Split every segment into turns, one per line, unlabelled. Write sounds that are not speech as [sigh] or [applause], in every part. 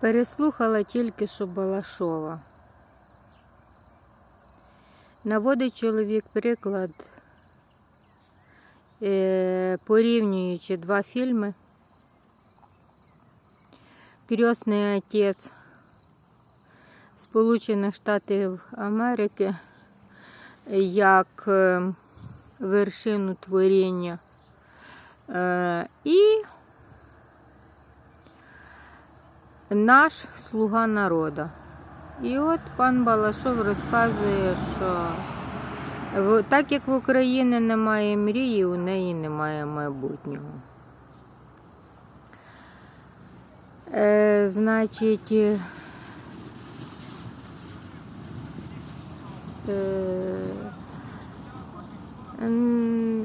Переслухала тільки що Балашова. Наводить чоловік приклад, е, порівнюючи два фільми. Крісний отець Сполучених Штатів Америки як е, вершину творіння. Е, І наш слуга народа. І от пан Балашов розказує, що так як в Україні немає мрії, у неї немає майбутнього. Е, значить, е, м,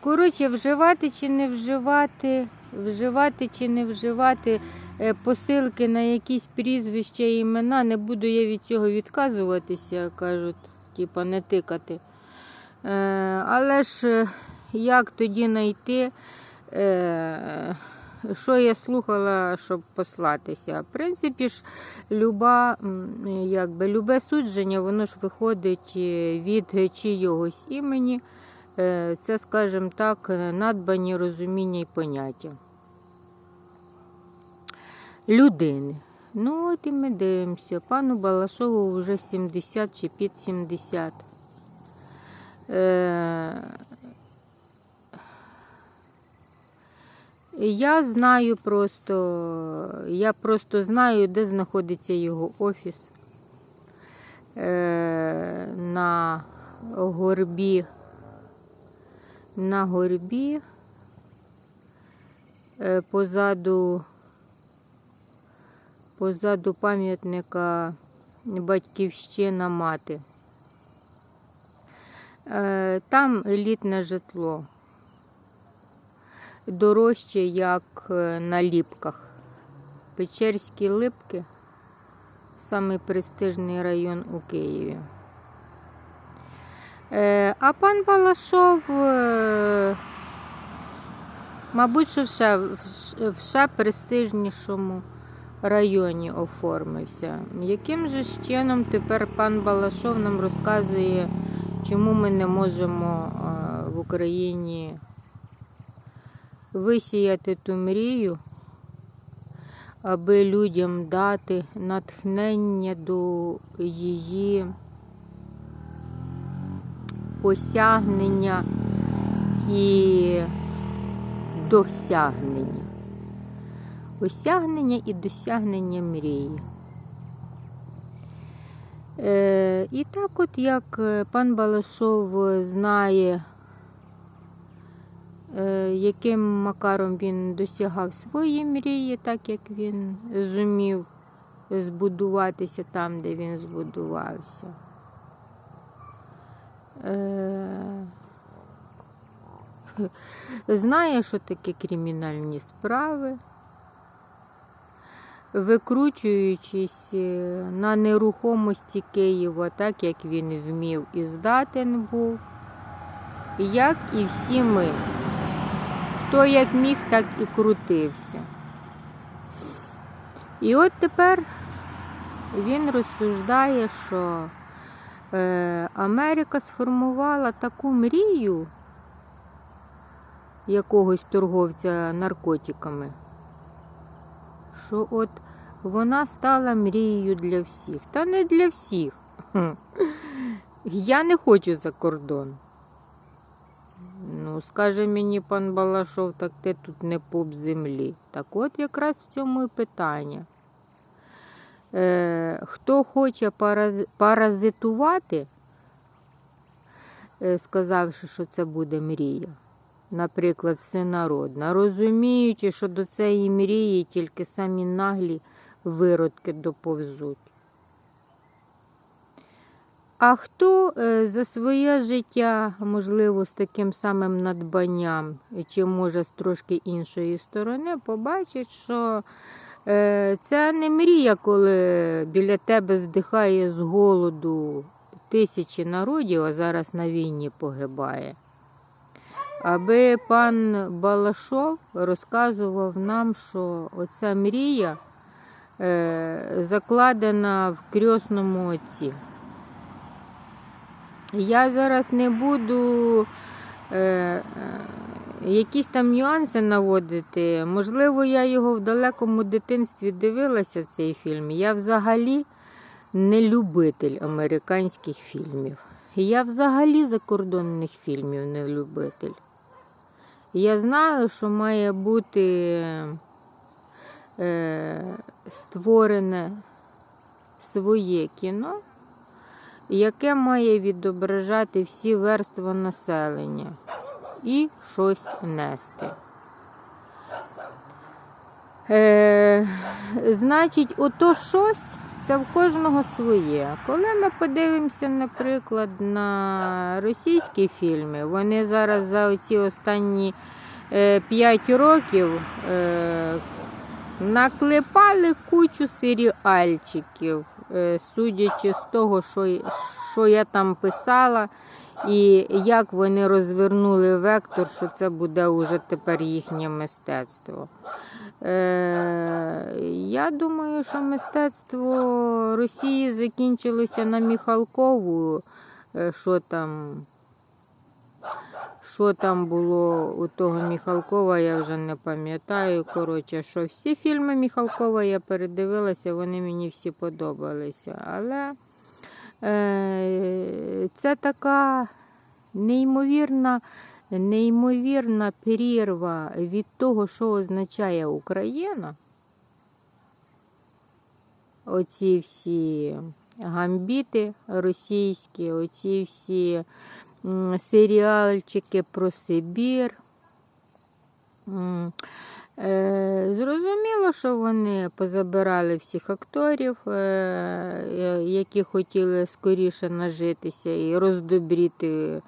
коротше, вживати чи не вживати, вживати чи не вживати е, посилки на якісь прізвища і імена, не буду я від цього відказуватися, кажуть, типа не тикати. Е, але ж е, як тоді знайти, що я слухала, щоб послатися? В принципі ж, люба, якби, любе судження, воно ж виходить від чийогось імені. Е, Це, скажімо так, е, надбані розуміння і поняття людини. Ну, от і ми дивимося. Пану Балашову вже 70 чи під 70. Е, Я знаю просто, я просто знаю, де знаходиться його офіс. На горбі. На горбі. Е, Позаду позаду пам'ятника Батьківщина мати. Е, Там елітне житло. Дорожче, як е, на ліпках. Печерські липки самий престижний район у Києві. Е, А пан Балашов, е, мабуть, що все, в ще престижнішому районі оформився. Яким же чином тепер пан Балашов нам розказує, чому ми не можемо е, в Україні висіяти ту мрію, аби людям дати натхнення до її осягнення і досягнення осягнення і досягнення мрії. Е, і так, от як е, пан Балашов знає, е, яким макаром він досягав свої мрії, так як він зумів збудуватися там, де він збудувався. Е, знає, що таке кримінальні справи викручуючись е, на нерухомості Києва, так як він вмів і здатен був, як і всі ми. Хто як міг, так і крутився. І от тепер він розсуждає, що Америка сформувала таку мрію якогось торговця наркотиками що от вона стала мрією для всіх. Та не для всіх. Я не хочу за кордон. Ну, скаже мені пан Балашов, так ти тут не поп землі. Так от якраз в цьому і питання. Е, Хто хоче паразитувати, е, сказавши, що це буде мрія, наприклад, всенародна, розуміючи, що до цієї мрії тільки самі наглі виродки доповзуть. А хто е, за своє життя, можливо, з таким самим надбанням, чи може з трошки іншої сторони, побачить, що це не мрія, коли біля тебе здихає з голоду тисячі народів, а зараз на війні погибає. Аби пан Балашов розказував нам, що оця мрія е, закладена в крьосному отці. Я зараз не буду е, е, якісь там нюанси наводити. Можливо, я його в далекому дитинстві дивилася, цей фільм. Я взагалі не любитель американських фільмів. Я взагалі закордонних фільмів не любитель. Я знаю, що має бути е, створене своє кіно, яке має відображати всі верства населення і щось нести. Е, значить, ото щось це в кожного своє. Коли ми подивимося, наприклад, на російські фільми, вони зараз за оці останні 5 років е, наклепали кучу серіальчиків, е, судячи з того, що, що я там писала, і як вони розвернули вектор, що це буде уже тепер їхнє мистецтво. Е, я думаю, що мистецтво Росії закінчилося на Міхалкову. Е, Що там, що там було у того Міхалкова, я вже не пам'ятаю. Коротше, що всі фільми Міхалкова я передивилася, вони мені всі подобалися. Але це така неймовірна неймовірна перерва від того, що означає Україна. Оці всі гамбіти російські, оці всі серіальчики про Сибір. Е, Зрозуміло, що вони позабирали всіх акторів, е, е, які хотіли скоріше нажитися і роздобріти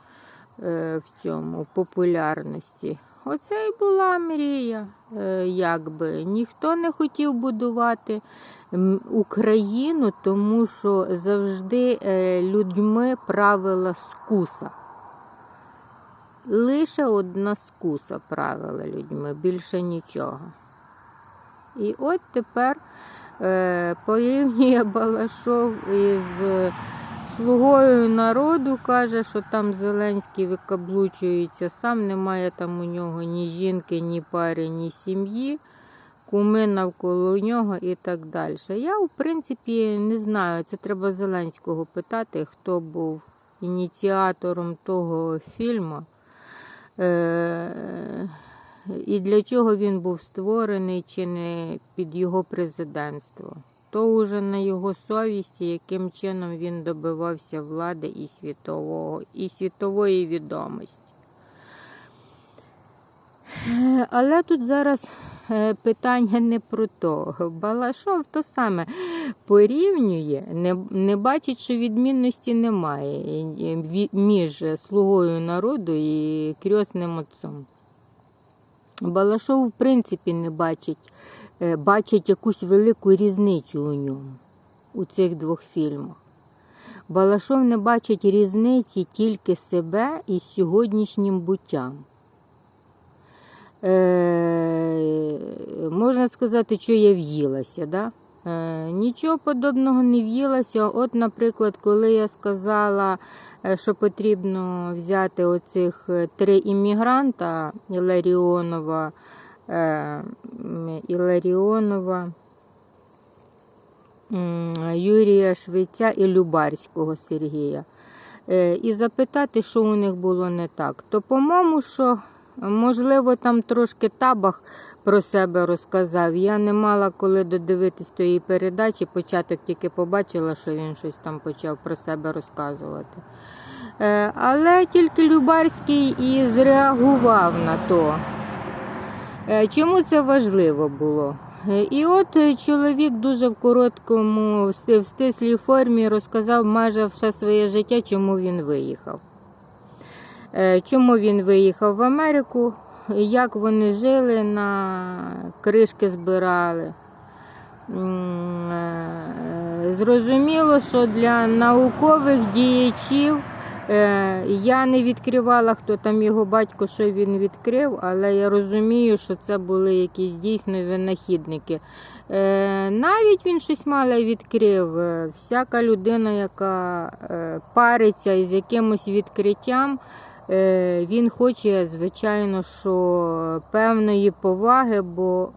е, в цьому в популярності. Оце і була мрія, е, якби. Ніхто не хотів будувати Україну, тому що завжди е, людьми правила скуса. Лише одна скуса правила людьми, більше нічого. І от тепер е, порівнює Балашов із слугою народу, каже, що там Зеленський викаблучується сам, немає там у нього ні жінки, ні пари, ні сім'ї, куми навколо нього і так далі. Я, в принципі, не знаю, це треба Зеленського питати, хто був ініціатором того фільму. Е, і для чого він був створений, чи не під його президентство. То вже на його совісті, яким чином він добивався влади і світового, і світової відомості. Е, Але тут зараз е, питання не про то. Балашов то саме порівнює, не, не бачить, що відмінності немає між слугою народу і крьосним отцом. Балашов, в принципі, не бачить, е, бачить якусь велику різницю у ньому, у цих двох фільмах. Балашов не бачить різниці тільки себе із сьогоднішнім буттям. Е, можна сказати, що я в'їлася. Да? Е, нічого подобного не в'їлася. От, наприклад, коли я сказала, е, що потрібно взяти оцих три іммігранта Іларіонова, Іларіонова, Юрія Швеця і Любарського Сергія. І запитати, що у них було не так, то, по-моєму, що можливо там трошки табах про себе розказав. Я не мала коли додивитись тої передачі, початок тільки побачила, що він щось там почав про себе розказувати. Е, Але тільки Любарський і зреагував на то. Е, Чому це важливо було? Е, І от чоловік дуже в короткому, в стислій формі розказав майже все своє життя, чому він виїхав. Е, Чому він виїхав в Америку, як вони жили, на кришки збирали. Е, Зрозуміло, що для наукових діячів Е, я не відкривала, хто там його батько, що він відкрив, але я розумію, що це були якісь дійсно винахідники. Навіть він щось мале відкрив. Всяка людина, яка париться із якимось відкриттям, він хоче, звичайно, що певної поваги, бо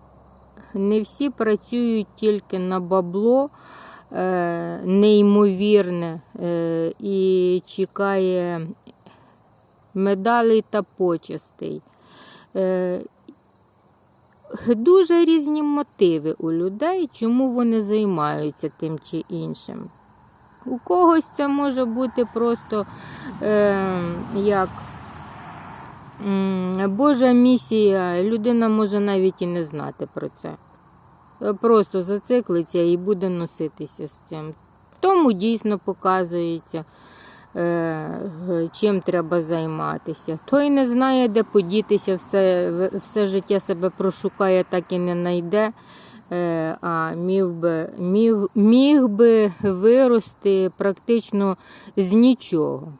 не всі працюють тільки на бабло е, неймовірне е, і чекає медалей та почестей. Е, Дуже різні мотиви у людей, чому вони займаються тим чи іншим. У когось це може бути просто е, як Божа місія, людина може навіть і не знати про це. Е, Просто зациклиться і буде носитися з цим. Тому дійсно показується, е, чим треба займатися. Той не знає, де подітися, все, все життя себе прошукає, так і не знайде. Е, А міг би, міг, міг би вирости практично з нічого.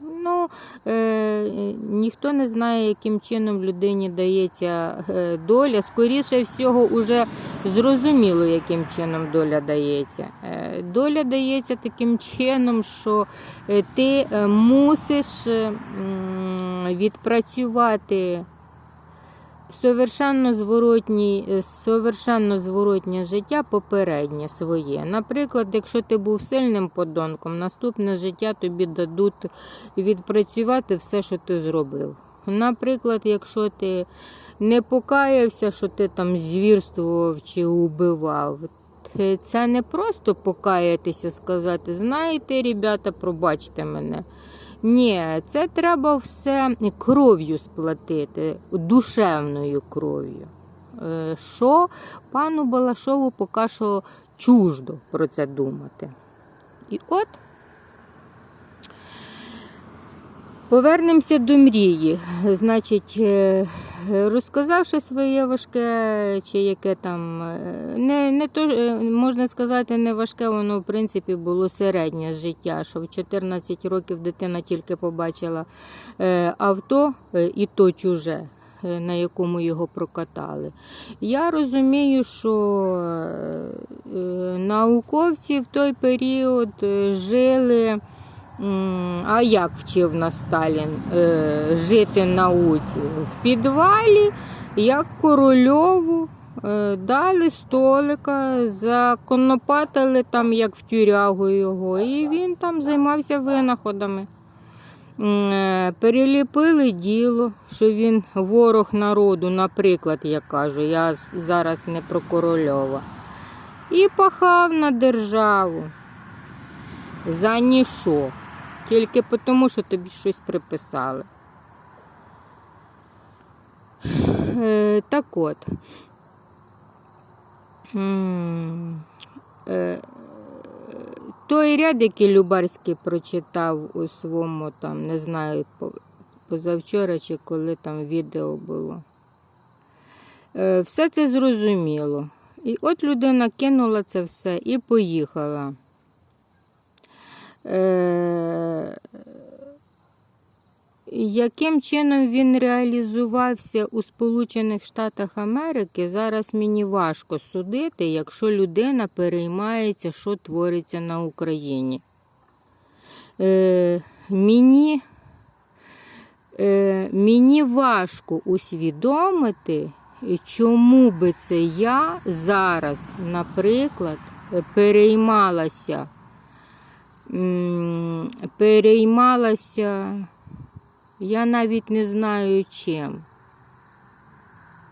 Ну, е, ніхто не знає, яким чином людині дається е, доля. Скоріше всього, уже зрозуміло, яким чином доля дається. Е, доля дається таким чином, що ти мусиш відпрацювати совершенно зворотній, е, совершенно зворотнє життя попереднє своє. Наприклад, якщо ти був сильним подонком, наступне життя тобі дадуть відпрацювати все, що ти зробив. Наприклад, якщо ти не покаявся, що ти там звірствував чи убивав. Це не просто покаятися, сказати, знаєте, ребята, пробачте мене. Ні, це треба все кров'ю сплатити, душевною кров'ю. Е, Що пану Балашову поки що чуждо про це думати. І от повернемося до мрії. Значить, е, розказавши своє важке, чи яке там, е, не, не то, е, можна сказати, не важке, воно в принципі було середнє життя, що в 14 років дитина тільки побачила авто, і то чуже. На якому його прокатали. Я розумію, що науковці в той період жили, а як вчив нас Сталін е, жити науці? В підвалі, як корольову, е, дали столика, законопатили там, як в тюрягу його, і він там займався винаходами. Е, Переліпили діло, що він ворог народу, наприклад, я кажу, я зараз не про корольова. І пахав на державу. За ніщо. Тільки тому, що тобі щось приписали. Е, так от. Е, той ряд, який Любарський прочитав у своєму, там, не знаю, позавчора чи коли там відео було. Е, Все це зрозуміло. І от людина кинула це все і поїхала. Е, Яким чином він реалізувався у Сполучених Штатах Америки, зараз мені важко судити, якщо людина переймається, що твориться на Україні. Е, мені, е, мені важко усвідомити, чому би це я зараз, наприклад, переймалася, переймалася. Я навіть не знаю чим.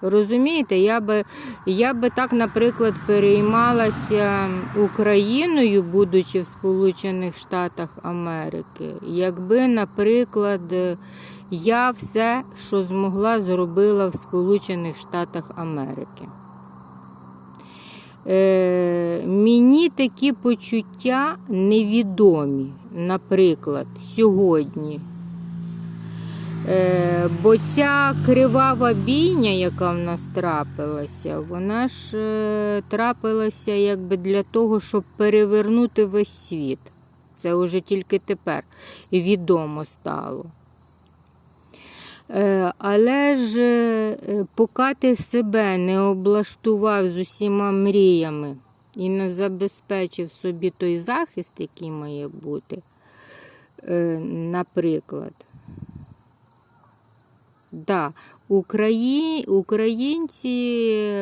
Розумієте, я би, я би так, наприклад, переймалася Україною, будучи в Сполучених Штатах Америки, якби, наприклад, я все, що змогла, зробила в Сполучених Штатах Америки. Е, мені такі почуття невідомі, наприклад, сьогодні. Е, бо ця кривава бійня, яка в нас трапилася, вона ж е, трапилася якби для того, щоб перевернути весь світ. Це вже тільки тепер відомо стало. Е, Але ж е, поки ти себе не облаштував з усіма мріями і не забезпечив собі той захист, який має бути, е, наприклад, да, Украї... українці,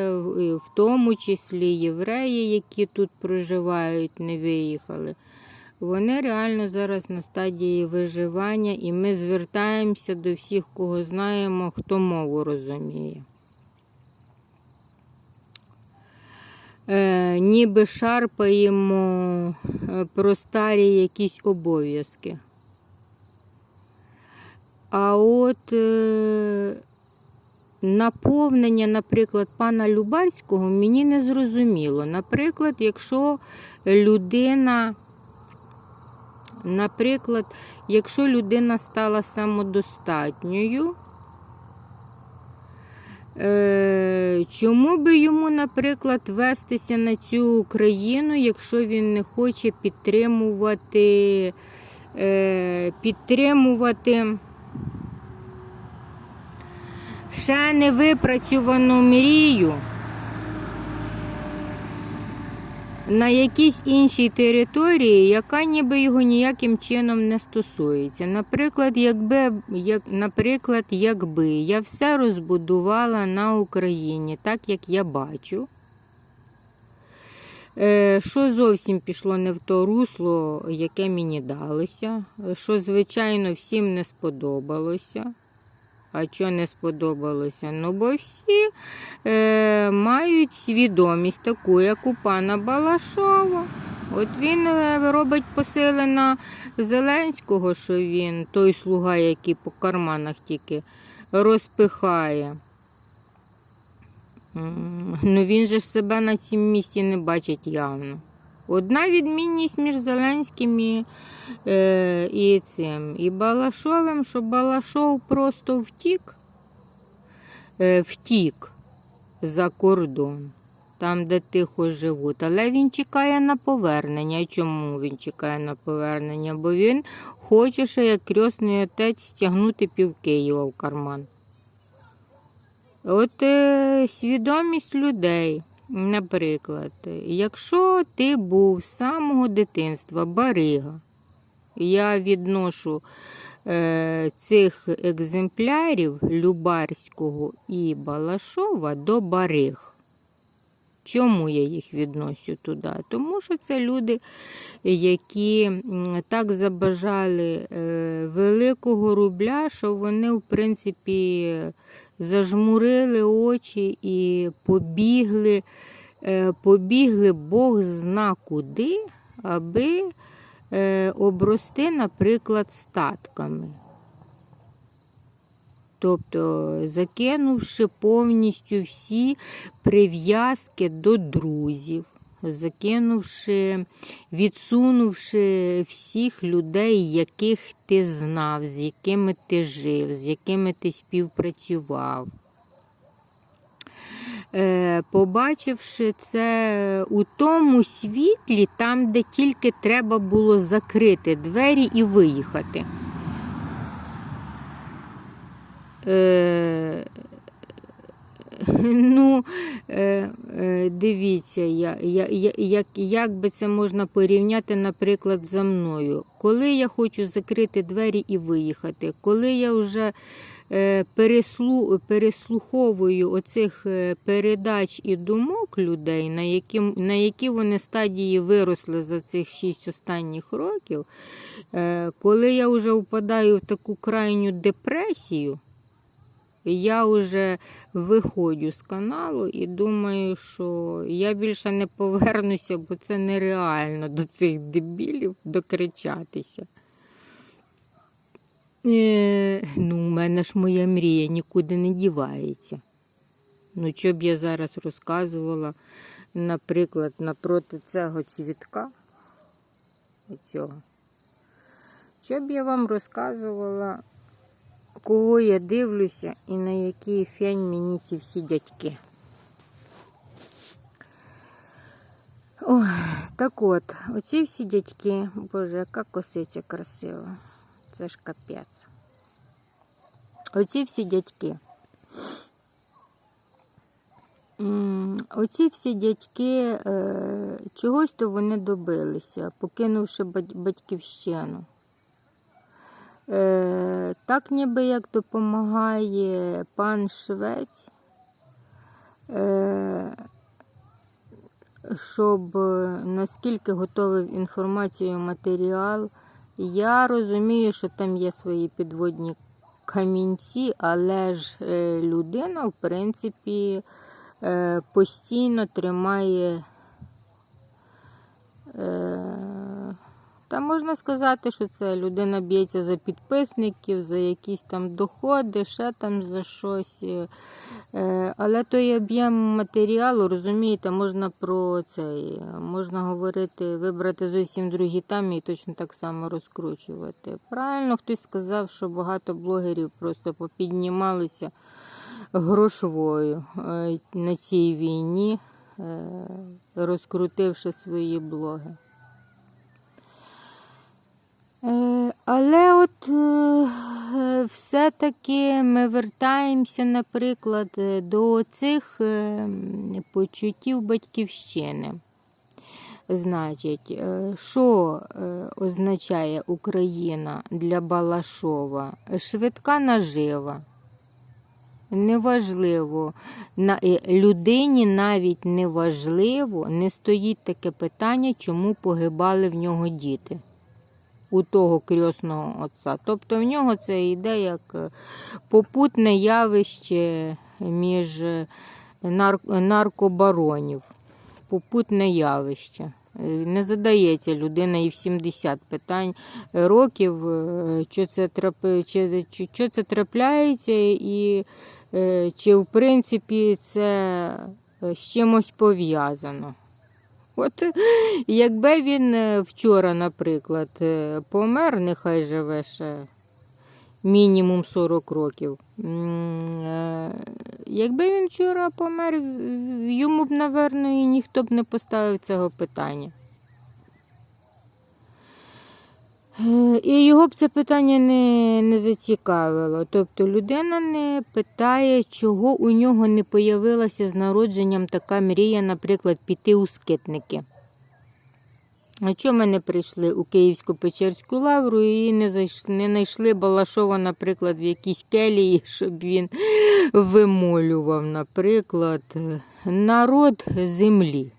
в в тому числі євреї, які тут проживають, не виїхали. Вони реально зараз на стадії виживання, і ми звертаємося до всіх, кого знаємо, хто мову розуміє. Е, ніби шарпаємо е, про старі якісь обов'язки. А от е, наповнення, наприклад, пана Любарського мені не зрозуміло. Наприклад, якщо людина. Наприклад, якщо людина стала самодостатньою, е, чому би йому, наприклад, вестися на цю Україну, якщо він не хоче підтримувати, е, підтримувати ще не випрацьовану мрію? На якійсь іншій території, яка ніби його ніяким чином не стосується. Наприклад, якби, як, наприклад, якби я все розбудувала на Україні, так як я бачу, е, що зовсім пішло не в то русло, яке мені далося, що, звичайно, всім не сподобалося. А що не сподобалося? Ну, бо всі е, мають свідомість таку, як у пана Балашова. От він е, робить посили Зеленського, що він той слуга, який по карманах тільки розпихає. Ну він же ж себе на цім місці не бачить явно. Одна відмінність між Зеленським і, е, і цим, і Балашовим, що Балашов просто втік, е, втік за кордон, там, де тихо живуть. Але він чекає на повернення. Чому він чекає на повернення? Бо він хоче, ще як крісний отець стягнути пів Києва в карман. От е, свідомість людей. Наприклад, якщо ти був з самого дитинства барига, я відношу е, цих екземплярів Любарського і Балашова до бариг. Чому я їх відносю туди? Тому що це люди, які так забажали е, великого рубля, що вони, в принципі, зажмурили очі і побігли, е, побігли Бог зна куди, аби е, обрости, наприклад, статками. Тобто, закинувши повністю всі прив'язки до друзів, закинувши, відсунувши всіх людей, яких ти знав, з якими ти жив, з якими ти співпрацював. Е, Побачивши це у тому світлі, там, де тільки треба було закрити двері і виїхати. [laughs] Ну, е, е, дивіться, я, я, як, як би це можна порівняти, наприклад, за мною. Коли я хочу закрити двері і виїхати, коли я вже е, переслу, переслуховую оцих передач і думок людей, на які, на які вони стадії виросли за цих шість останніх років, коли я вже впадаю в таку крайню депресію, я вже виходжу з каналу і думаю, що я більше не повернуся, бо це нереально до цих дебілів докричатися. Е, ну, у мене ж моя мрія нікуди не дівається. Ну, що б я зараз розказувала, наприклад, напроти цього цвітка. Що б я вам розказувала кого я дивлюся і на який фень мені ці всі дядьки. Ой, так от, оці всі дядьки, боже, яка косиця красива. Це ж капець. Оці всі дядьки. Оці всі дядьки, е, чогось то вони добилися, покинувши батьківщину. Е, так ніби як допомагає пан Швець, е, щоб наскільки готовив інформацію матеріал. Я розумію, що там є свої підводні камінці, але ж е, людина, в принципі, постійно тримає. Та можна сказати, що це людина б'ється за підписників, за якісь там доходи, ще там за щось. Е, Але той об'єм матеріалу, розумієте, можна про це, можна говорити, вибрати зовсім другі темі і точно так само розкручувати. Правильно хтось сказав, що багато блогерів просто попіднімалися грошовою е, на цій війні, е, розкрутивши свої блоги. Е, Але от е, все-таки ми вертаємося, наприклад, до цих е, почуттів батьківщини. Значить, що означає Україна для Балашова? Швидка нажива. Неважливо, людині навіть неважливо, не стоїть таке питання, чому погибали в нього діти у того крісного отця. Тобто в нього це йде як е, попутне явище між е, нар- наркобаронів. Попутне явище. Е, Не задається людина і в 70 питань років, що це, що це трапляється, і чи в принципі це з чимось пов'язано. От якби він е, вчора, наприклад, е, помер, нехай живе ще мінімум 40 років. Е, Якби він вчора помер, йому б, напевно, і ніхто б не поставив цього питання. Е, І його б це питання не, не зацікавило. Тобто людина не питає, чого у нього не появилася з народженням така мрія, наприклад, піти у скитники. А чому ми не прийшли у Київську-Печерську лавру і не зайшли, не знайшли Балашова, наприклад, в якійсь келії, [laughs] щоб він вимолював, наприклад, народ землі.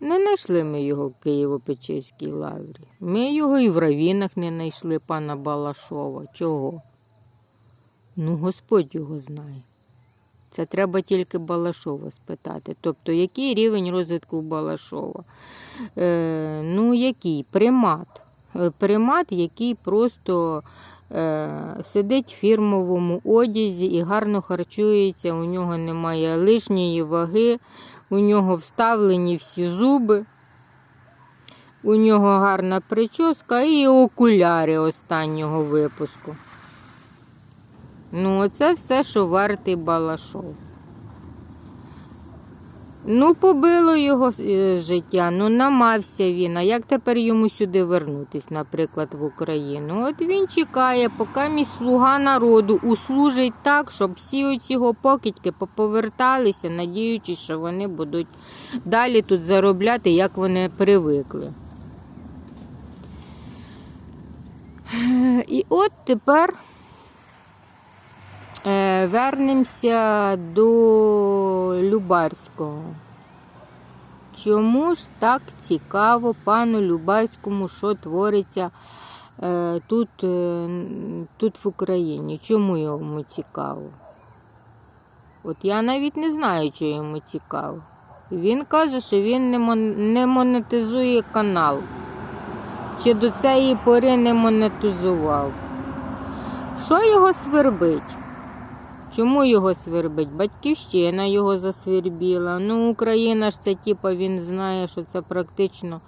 Не знайшли ми його в Києво-Печерській лаврі. Ми його і в равінах не знайшли пана Балашова. Чого? Ну, Господь його знає. Це треба тільки Балашова спитати. Тобто, який рівень розвитку Балашова? Е, ну, який? Примат. Е, Примат, який просто сидить в фірмовому одязі і гарно харчується, у нього немає лишньої ваги, у нього вставлені всі зуби, у нього гарна прическа і окуляри останнього випуску. Ну, оце все, що вартий Балашов. Ну, побило його е, життя, ну намався він. А як тепер йому сюди вернутись, наприклад, в Україну? От він чекає, поки мій слуга народу услужить так, щоб всі оці його покидьки поповерталися, надіючись, що вони будуть далі тут заробляти, як вони привикли. Е, І от тепер вернемося до Любарського. Чому ж так цікаво пану Любарському, що твориться е, тут, е, тут в Україні? Чому йому цікаво? От я навіть не знаю, що йому цікаво. Він каже, що він не монетизує канал. Чи до цієї пори не монетизував. Що його свербить? Чому його свербить? Батьківщина його засвербіла. Ну, Україна ж це типа він знає, що це практично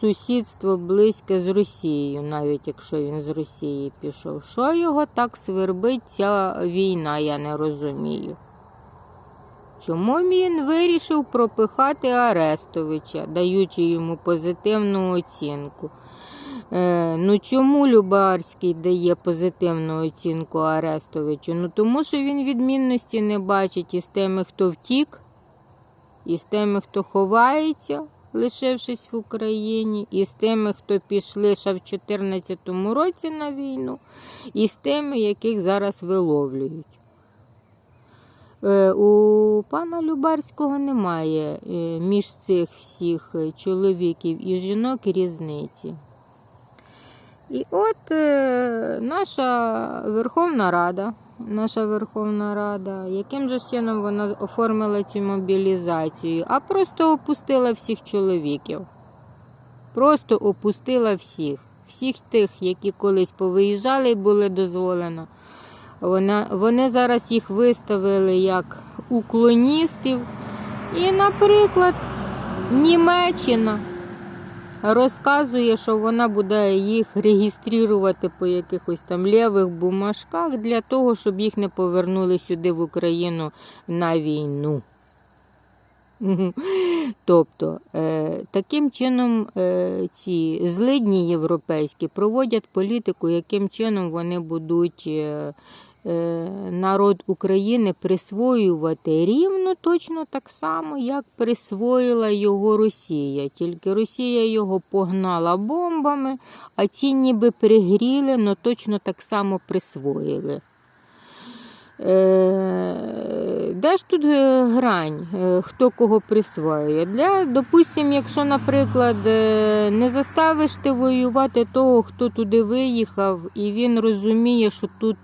сусідство близьке з Росією, навіть якщо він з Росії пішов. Що його так свербить ця війна, я не розумію. Чому він вирішив пропихати Арестовича, даючи йому позитивну оцінку? Е, ну чому Любарський дає позитивну оцінку Арестовичу? Ну тому що він відмінності не бачить із тими, хто втік, і з тими, хто ховається, лишившись в Україні, і з тими, хто пішли ще в 2014 році на війну, і з тими, яких зараз виловлюють. Е, У пана Любарського немає е, між цих всіх чоловіків і жінок різниці. І от е, наша Верховна Рада, наша Верховна Рада, яким же чином вона оформила цю мобілізацію, а просто опустила всіх чоловіків. Просто опустила всіх. Всіх тих, які колись повиїжджали і були дозволено. Вона, вони зараз їх виставили як уклоністів. І, наприклад, Німеччина розказує, що вона буде їх реєструвати по якихось там лівих бумажках для того, щоб їх не повернули сюди в Україну на війну. [laughs] Тобто, е, таким чином е, ці злидні європейські проводять політику, яким чином вони будуть е, народ України присвоювати рівно точно так само, як присвоїла його Росія. Тільки Росія його погнала бомбами, а ці ніби пригріли, але точно так само присвоїли. Де ж тут е, грань, е, хто кого присвоює? Для, допустим, якщо, наприклад, е, не заставиш ти воювати того, хто туди виїхав, і він розуміє, що тут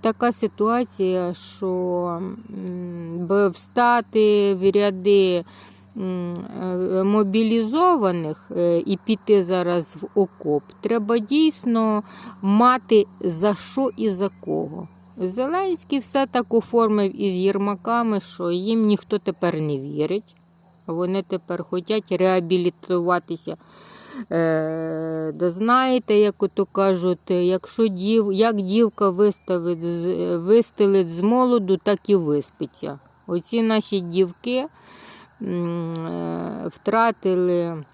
така ситуація, що встати в ряди мобілізованих і піти зараз в окоп, треба дійсно мати за що і за кого. Зеленський все так оформив із Єрмаками, що їм ніхто тепер не вірить. Вони тепер хочуть реабілітуватися. Е, да знаєте, як ото кажуть, якщо дів, як дівка виставить, вистелить з молоду, так і виспиться. Оці наші дівки е, втратили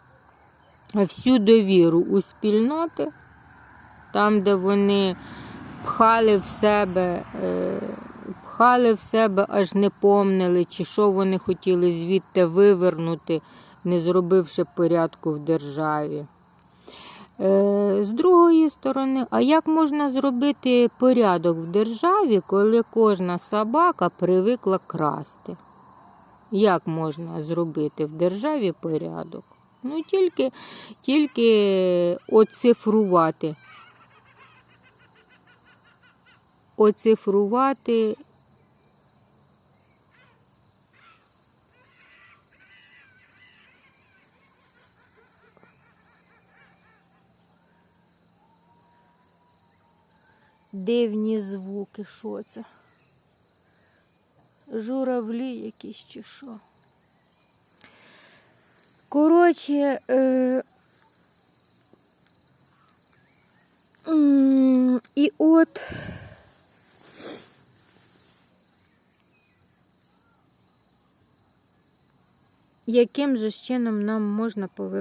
всю довіру у спільноти, там, де вони пхали в себе, е, пхали в себе, аж не помнили, чи що вони хотіли звідти вивернути, не зробивши порядку в державі. Е, З другої сторони, а як можна зробити порядок в державі, коли кожна собака привикла красти? Як можна зробити в державі порядок? Ну, тільки, тільки оцифрувати оцифрувати. Дивні звуки, що це? Журавлі якісь чи що. Коротше, е... і от. Яким же чином нам можна повернути?